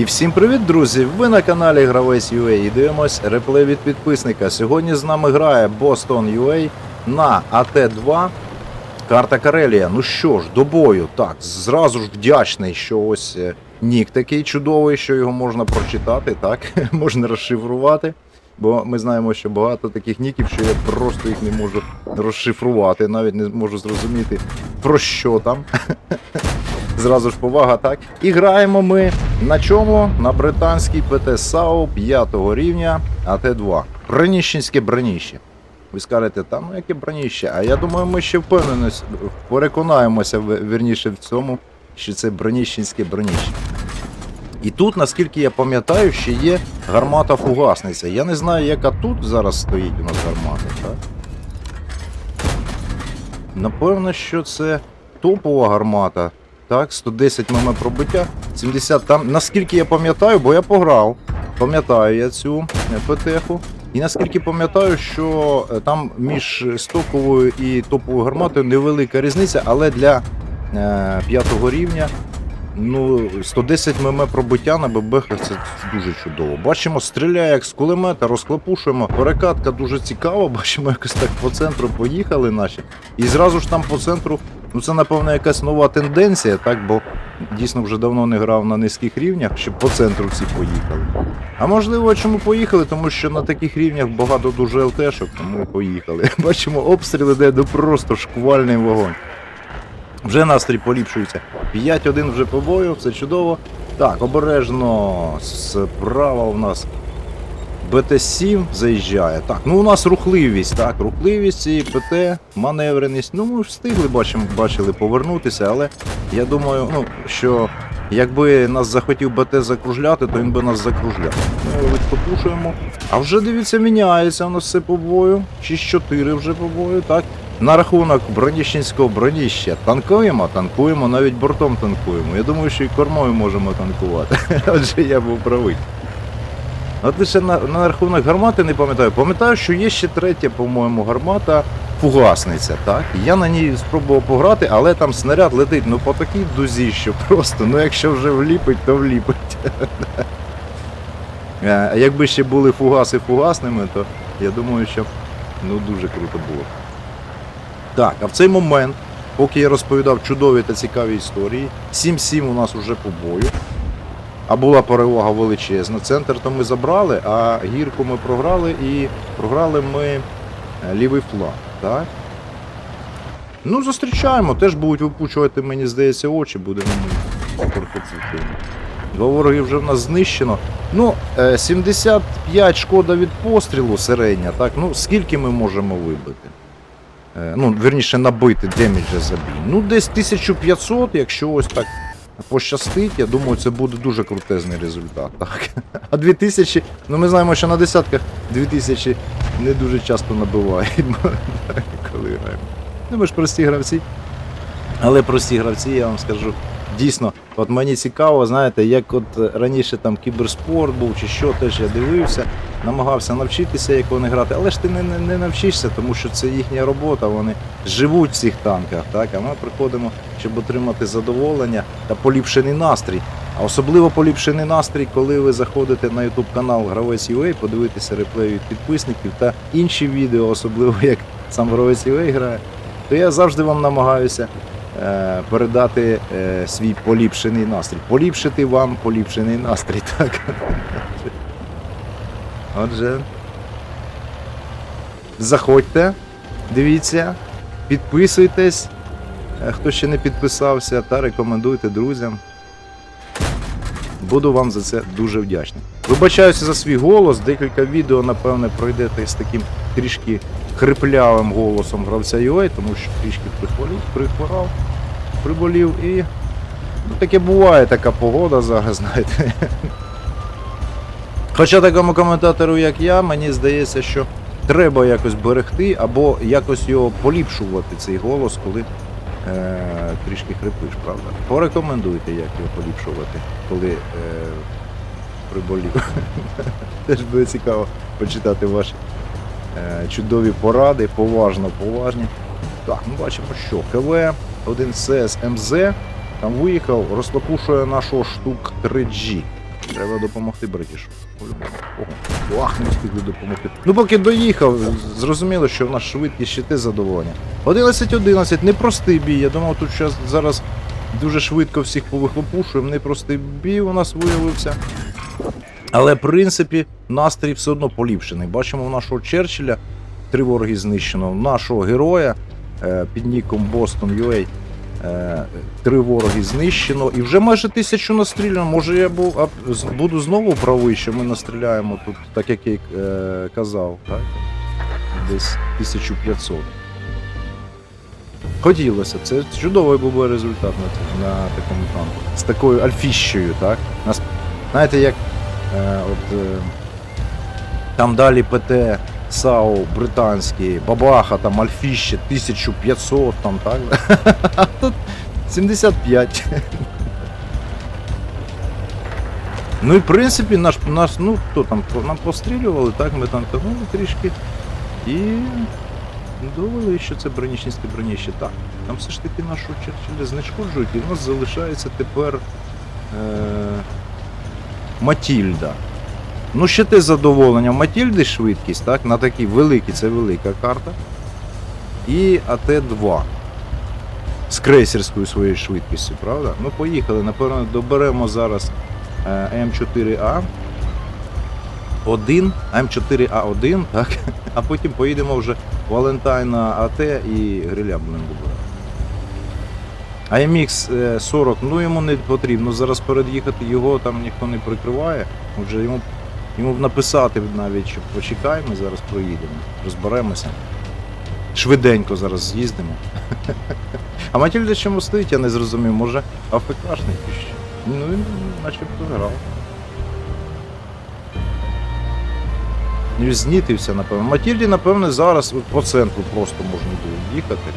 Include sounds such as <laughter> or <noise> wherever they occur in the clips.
І всім привіт, друзі! Ви на каналі Гравець UA і дивимось реплей від підписника. Сьогодні з нами грає Boston UA на АТ-2. Карта Карелія. Ну що ж, до бою. Так, зразу ж вдячний, що ось е, нік такий чудовий, що його можна прочитати, так, <laughs> можна розшифрувати. Бо ми знаємо, що багато таких ніків, що я просто їх не можу розшифрувати, навіть не можу зрозуміти, про що там. <laughs> Зразу ж повага, так. І граємо ми на чому? На британській ПТ САУ 5 рівня АТ-2. Броніщенське броніще. Ви скажете, там ну яке броніще? А я думаю, ми ще впевненість, переконаємося в- вірніше в цьому, що це броніщенське броніще. І тут, наскільки я пам'ятаю, ще є гармата фугасниця. Я не знаю, яка тут зараз стоїть у нас гармата, так? Напевно, що це топова гармата. Так, 110 мм пробиття, 70 там. Наскільки я пам'ятаю, бо я пограв. Пам'ятаю я цю ПТХу. І наскільки пам'ятаю, що е, там між стоковою і топовою гарматою невелика різниця, але для е, п'ятого рівня ну, 110 мм пробиття на ББХ це дуже чудово. Бачимо, стріляє як з кулемета, розклапушуємо. Перекатка дуже цікава, бачимо, якось так по центру поїхали наші. І зразу ж там по центру, ну це напевно якась нова тенденція, так, бо дійсно вже давно не грав на низьких рівнях, щоб по центру всі поїхали. А можливо, чому поїхали? Тому що на таких рівнях багато дуже ЛТшок, тому поїхали. <laughs> Бачимо, обстріл іде до просто шквальний вогонь. Вже настрій поліпшується. 5-1 вже по бою, це чудово. Так, обережно справа у нас БТ-7 заїжджає. Так, ну у нас рухливість, так, рухливість і БТ, маневреність. Ну, ми встигли, бачимо, бачили повернутися, але я думаю, ну, що якби нас захотів БТ закружляти, то він би нас закружляв. Ми його відпотушуємо. А вже дивіться, міняється у нас все по бою. 6-4 вже по бою, так. На рахунок броніщенського броніща танкуємо, танкуємо, навіть бортом танкуємо. Я думаю, що і кормою можемо танкувати. <laughs> Отже, я був правий. От лише на, на рахунок гармати не пам'ятаю. Пам'ятаю, що є ще третя, по-моєму, гармата фугасниця. Так? Я на ній спробував пограти, але там снаряд летить ну по такій дузі, що просто, ну якщо вже вліпить, то вліпить. <laughs> Е, А якби ще були фугаси фугасними, то я думаю, що ну дуже круто було. Так, а в цей момент, поки я розповідав чудові та цікаві історії, 7-7 у нас уже по бою. А була перевага величезна. Центр то ми забрали, а гірку ми програли і програли ми е, лівий фланг. Так? Ну, зустрічаємо, теж будуть випучувати, мені здається, очі, будемо порхоцити. Два вороги вже в нас знищено. Ну, е, 75 шкода від пострілу середня, так? Ну, скільки ми можемо вибити? Е, Ну, верніше, набити деміджа за бій. Ну, десь 1500, якщо ось так пощастить, я думаю, це буде дуже крутезний результат. Так. А 2000, ну ми знаємо, що на десятках 2000 не дуже часто набивають, <laughs> коли граємо. Ну, ми ж прості гравці. Але прості гравці, я вам скажу, дійсно, от мені цікаво, знаєте, як от раніше там кіберспорт був чи що, теж я дивився, намагався навчитися, як вони грати, але ж ти не, не, не навчишся, тому що це їхня робота, вони живуть в цих танках, так? а ми приходимо, щоб отримати задоволення та поліпшений настрій. А особливо поліпшений настрій, коли ви заходите на YouTube канал Гравець UA, подивитися реплеї від підписників та інші відео, особливо як сам Гравець UA грає, то я завжди вам намагаюся е, передати е, свій поліпшений настрій. Поліпшити вам поліпшений настрій, <laughs> так. Отже. Заходьте, дивіться, підписуйтесь, е, хто ще не підписався, та рекомендуйте друзям. Буду вам за це дуже вдячний. Вибачаюся за свій голос, декілька відео, напевне, пройдете з таким трішки хриплявим голосом гравця UA, тому що трішки прихворів, прихворав, приболів і. Ну, таке буває така погода зараз, знаєте. Хоча такому коментатору, як я, мені здається, що треба якось берегти або якось його поліпшувати, цей голос, коли е, трішки хрипиш, правда. Порекомендуйте, як його поліпшувати, коли е, приболів. <laughs> Теж буде цікаво почитати ваші е, чудові поради, поважно, поважні. Так, ми бачимо, що КВ, 1 СС МЗ там виїхав, розлопушує нашого штук 3G. Треба допомогти. По-любому. Ого. Ах, не встигли допомогти. Ну, поки доїхав, зрозуміло, що в нас швидкість ще те задоволення. 11-11, непростий бій. Я думав, тут щас, зараз дуже швидко всіх повихлопушуємо. Непростий бій у нас виявився. Але, в принципі, настрій все одно поліпшений. Бачимо в нашого Черчилля три вороги знищено. Нашого героя е, під ніком Boston UA три вороги знищено. І вже майже тисячу настріляно. Може я був, буду знову правий, що ми настріляємо тут, так як я е, казав, так? Десь 1500. Хотілося, це чудовий був результат на, на такому танку. З такою альфіщею, так? Нас, знаєте, як е, от, е, там далі ПТ, САУ, британські, Бабаха, там Альфіще, 1500, там, так? А <laughs> тут 75. Ну і в принципі наш, наш ну хто там, нам пострілювали, так, ми там тягнули трішки і довели, що це бронічницьке броніще. Так, там все ж таки нашу Черчилля знешкоджують, і в нас залишається тепер е, Матільда. Ну, ще те задоволення. Матільди швидкість, так, на такій великій, це велика карта. І АТ-2. З крейсерською своєю швидкістю, правда? Ну, поїхали. Напевно, доберемо зараз е, М4А. 1, М4А1, так? <laughs> А потім поїдемо вже Валентайна АТ і гриля будемо добирати. Е, 40, ну йому не потрібно зараз перед'їхати, його там ніхто не прикриває. Вже йому, йому б написати навіть, що почекай, ми зараз проїдемо, розберемося. Швиденько зараз з'їздимо. <laughs> А Матільда чому стоїть, я не зрозумів, може АФКшник що? Ну він начебто грав. Ну, знітився, напевно. Матільді, напевно, зараз по центру просто можна було їхати.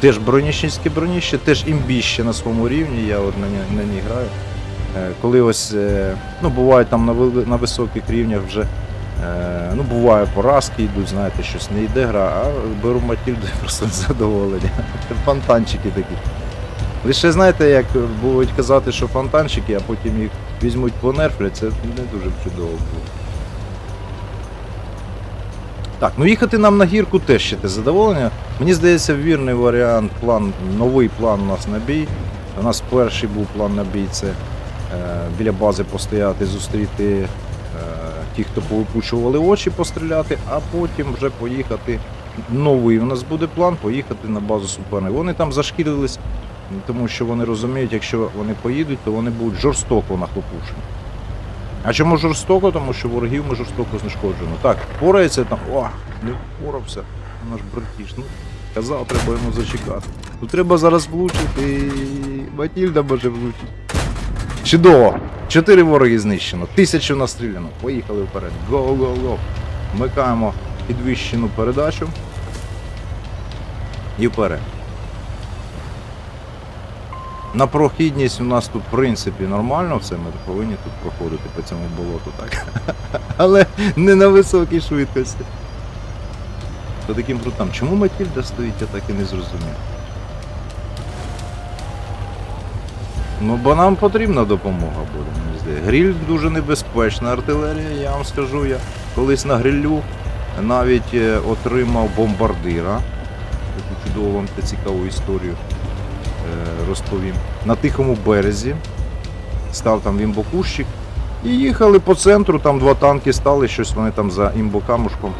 Теж броніщенське броніще, теж імбіще на своєму рівні, я от на ній граю. Е, Коли ось, е, ну, буває там на, високих рівнях вже, е, ну, буває поразки йдуть, знаєте, щось не йде гра, а беру Матільду <laughs> і просто задоволення. Фонтанчики такі. Лише знаєте, як будуть казати, що фонтанчики, а потім їх візьмуть понерфлять, це не дуже чудово було. Так, ну їхати нам на гірку теж ще те задоволення. Мені здається, вірний варіант, план, новий план у нас на бій. У нас перший був план на бій це біля бази постояти, зустріти е, ті, хто повипучували очі, постріляти, а потім вже поїхати. Новий у нас буде план поїхати на базу суперника. Вони там зашкірились, тому що вони розуміють, якщо вони поїдуть, то вони будуть жорстоко нахлопушені. А чому жорстоко? Тому що ворогів ми жорстоко знешкоджуємо. Так, порається там. О, не впорався. Наш братіш. Ну, казав, треба йому зачекати. Тут треба зараз влучити. і Матільда може влучити. Чудово! Чотири вороги знищено, тисячу настріляно. Поїхали вперед. Го-го-го. Вмикаємо підвищену передачу. І вперед. На прохідність у нас тут, в принципі, нормально все, ми повинні тут проходити по цьому болоту, так. <laughs> Але не на високій швидкості. По таким крутам. Чому Матільда стоїть, я так і не зрозумів. Ну, бо нам потрібна допомога буде, мені здається. Гріль дуже небезпечна артилерія, я вам скажу. Я колись на грилю навіть е, отримав бомбардира. Таку чудову вам та цікаву історію е, розповім. На тихому березі. Став там імбокущик. І їхали по центру, там два танки стали, щось вони там за імбокамушком,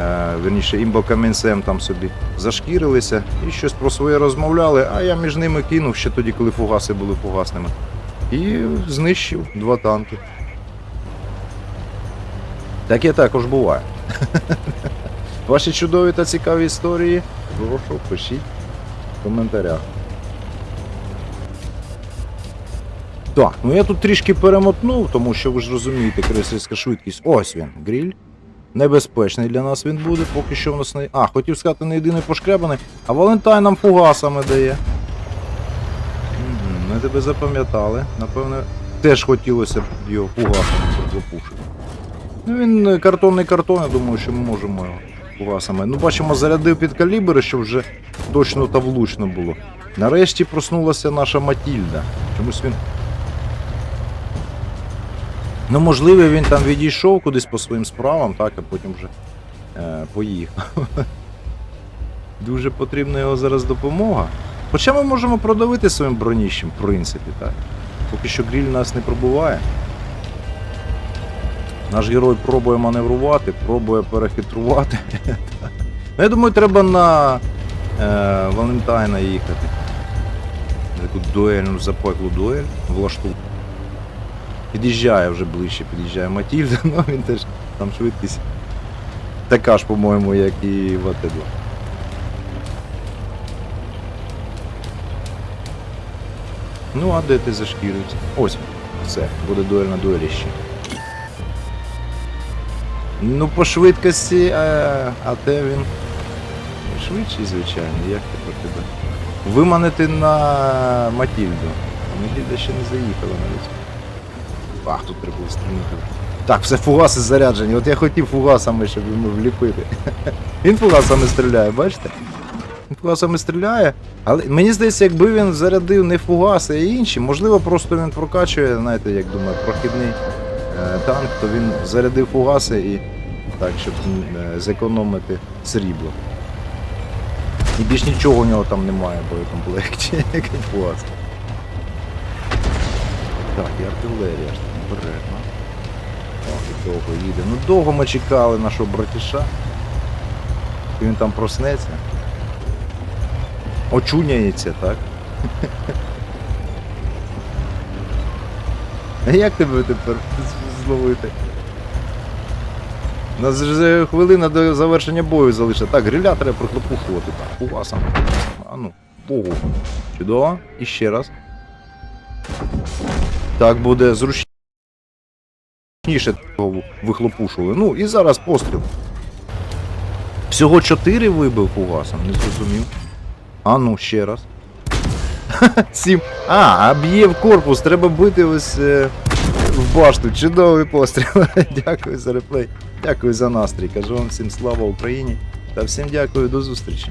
е, верніше імбокамінцем там собі зашкірилися і щось про своє розмовляли, а я між ними кинув ще тоді, коли фугаси були фугасними. І знищив два танки. Таке також буває. <laughs> Ваші чудові та цікаві історії. Прошу, пишіть в коментарях. Так, ну я тут трішки перемотнув, тому що ви ж розумієте, крейсерська швидкість. Ось він, гріль. Небезпечний для нас він буде, поки що в нас не. А, хотів сказати, не єдиний пошкребаний, а Валентайн нам фугасами дає. Ми тебе запам'ятали. Напевне, теж хотілося б його фугасами запушити. Ну він е, картонний картон, я думаю, що ми можемо його фугасами. Ну, бачимо, зарядив під калібри, щоб вже точно та влучно було. Нарешті проснулася наша Матільда. Чомусь він Ну, можливо, він там відійшов кудись по своїм справам, так, а потім вже е, поїхав. <laughs> Дуже потрібна його зараз допомога. Хоча ми можемо продавити своїм броніщем, в принципі, так. Поки що гріль нас не пробуває. Наш герой пробує маневрувати, пробує перехитрувати. <laughs> Ну, я думаю, треба на е, Валентайна їхати. Таку дуельну запеклу дуель влаштувати. Під'їжджає вже ближче, під'їжджає Матільда, <laughs> ну він теж там швидкість. Така ж, по-моєму, як і в АТ2. Ну, а де ти зашкірився? Ось, все, буде дуель на дуеліще. Ну, по швидкості, а, а де він? Швидший, звичайно, як тепер тебе? Виманити на Матільду. А Матільда ще не заїхала навіть. Ах, тут треба стрільнути. Так, все фугаси заряджені. От я хотів фугасами, щоб йому вліпити. <laughs> Він фугасами стріляє, бачите? Він фугасами стріляє. Але мені здається, якби він зарядив не фугаси, а інші, можливо, просто він прокачує, знаєте, як думаю, прохідний е, танк, то він зарядив фугаси і так, щоб е, зекономити срібло. І більш нічого у нього там немає боєкомплекті, <laughs> як і фугас. Так, і артилерія ж обережно. І довго їде. Ну довго ми чекали нашого братіша. І він там проснеться. Очуняється, так? <laughs> А як тебе тепер зловити? У нас вже хвилина до завершення бою залишиться. Так, гриля треба прихлопушувати. Так, фугасом. А ну, богу. Чудово. І ще раз. Так буде зручніше того вихлопушували. Ну і зараз постріл. Всього 4 вибив фугасом, не зрозумів. А ну, ще раз. <laughs> Сім. А, а б'є в корпус, треба бити ось е, в башту. Чудовий постріл. <laughs> дякую за реплей. Дякую за настрій. Кажу вам всім слава Україні. Та всім дякую, до зустрічі.